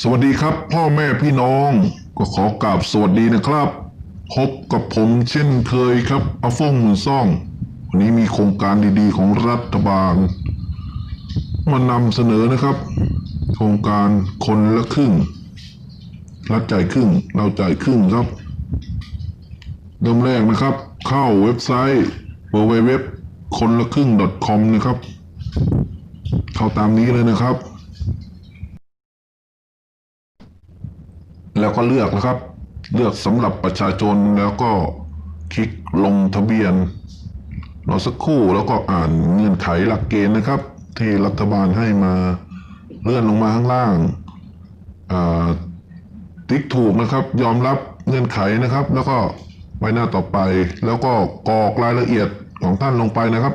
สวัสดีครับ พ่อแม่พี่น้องก็ขอกราบสวัสดีนะครับ พบกับผมเช่นเคยครับอาฟงมื่นซ่อง วันนี้มีโครงการดีๆ ของรัฐบาล มานำเสนอนะครับ โครงการคนละครึ่ง รัฐจ่ายครึ่ง เราจ่ายครึ่งครับ เริ่มแรกนะครับ เข้าเว็บไซต์ www คนละครึ่ง .com นะครับ เข้าตามนี้เลยนะครับ แล้วก็เลือกนะครับ เลือกสำหรับประชาชนแล้วก็คลิกลงทะเบียนรอสักครู่แล้วก็อ่านเงื่อนไขหลักเกณฑ์นะครับ ที่รัฐบาลให้มาเลื่อนลงมาข้างล่างติ๊กถูกนะครับ ยอมรับเงื่อนไขนะครับ แล้วก็ไปหน้าต่อไป แล้วก็กรอกรายละเอียดของท่านลงไปนะครับ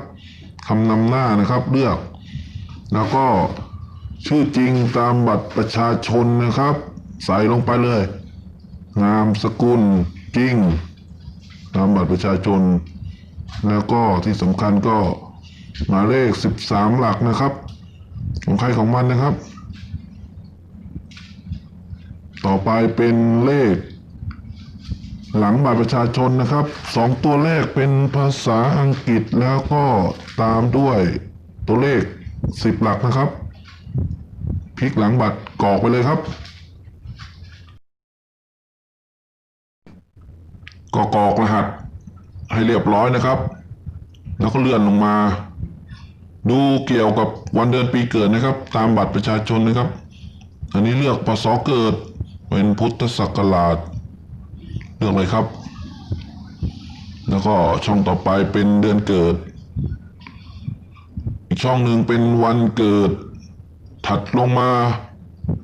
คำนำหน้านะครับเลือก แล้วก็ชื่อจริงตามบัตรประชาชนนะครับ ใส่ลงไปเลย นามสกุลจริงตามบัตรประชาชน แล้วก็ที่สำคัญก็หมายเลข 13 หลักนะครับ ของใครของมันนะครับ ต่อไปเป็นเลข หลังบัตรประชาชนนะครับสองตัวเลขเป็นภาษาอังกฤษแล้วก็ตามด้วยตัวเลข 10 หลักนะครับพลิกหลังบัตรกรอกไปเลยครับ ก็กรอกรหัส ให้เรียบร้อยนะครับ แล้วก็เลื่อนลงมา ดูเกี่ยวกับวันเดือนปีเกิดนะครับ ตามบัตรประชาชนนะครับ อันนี้เลือกปศเกิดเป็นพุทธศักราชเลือกเลยครับ แล้วก็ช่องต่อไปเป็นเดือนเกิด อีกช่องหนึ่งเป็นวันเกิด ถัดลงมา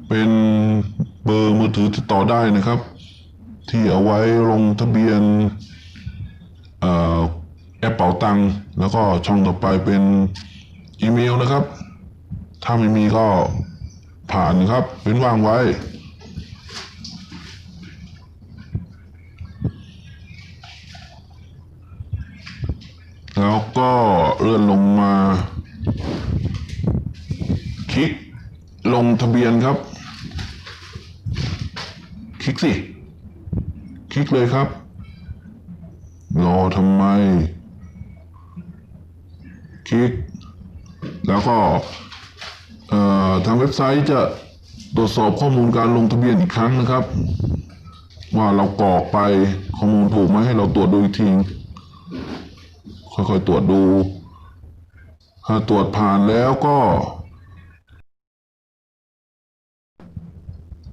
เป็นเบอร์มือถือติดต่อได้นะครับ ที่เอาไว้ลงทะเบียนแอปเป๋าตังค์แล้วก็ช่องต่อไปเป็นอีเมลนะครับ ถ้าไม่มีก็ผ่านนะครับเว้นว่างไว้ แล้วก็เลื่อนลงมา คลิกลงทะเบียนครับ คลิกสิ คลิกเลยครับ รอทำไม คลิก แล้วก็ทางเว็บไซต์จะตรวจสอบข้อมูลการลงทะเบียนอีกครั้งนะครับ ว่าเรากรอกไปข้อมูลถูกไหมให้เราตรวจดูอีกทีค่อยๆตรวจดู ถ้าตรวจผ่านแล้วก็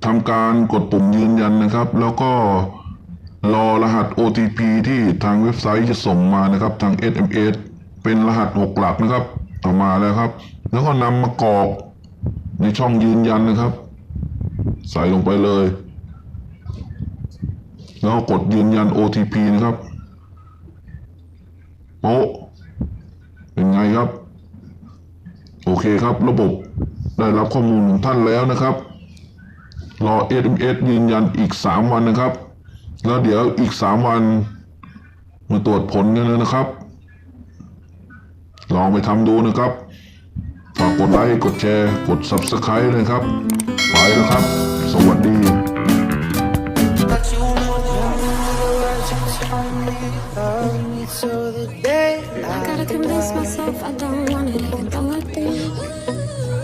ทำการกดปุ่มยืนยันนะครับ แล้วก็ รอรหัส OTP ที่ทางเว็บไซต์จะส่งมานะครับทาง SMS เป็นรหัส6หลักนะครับออกมาแล้วครับ แล้วก็นำมากรอกในช่องยืนยันนะครับ ใส่ลงไปเลย แล้วกดยืนยัน OTP นะครับโอ้เป็นไงครับ โอเคครับระบบได้รับข้อมูลของท่านแล้วนะครับ รอ SMS ยืนยันอีก 3 วันนะครับ แล้วเดี๋ยวอีก3วันมาตรวจผลกันเลยนะครับ ลองไปทำดูนะครับ ฝากกดไลค์ กดแชร์ กด Subscribe เลยครับ ไปแล้วครับ สวัสดี But you know that you tell me love me till the day I Gotta convince myself I don't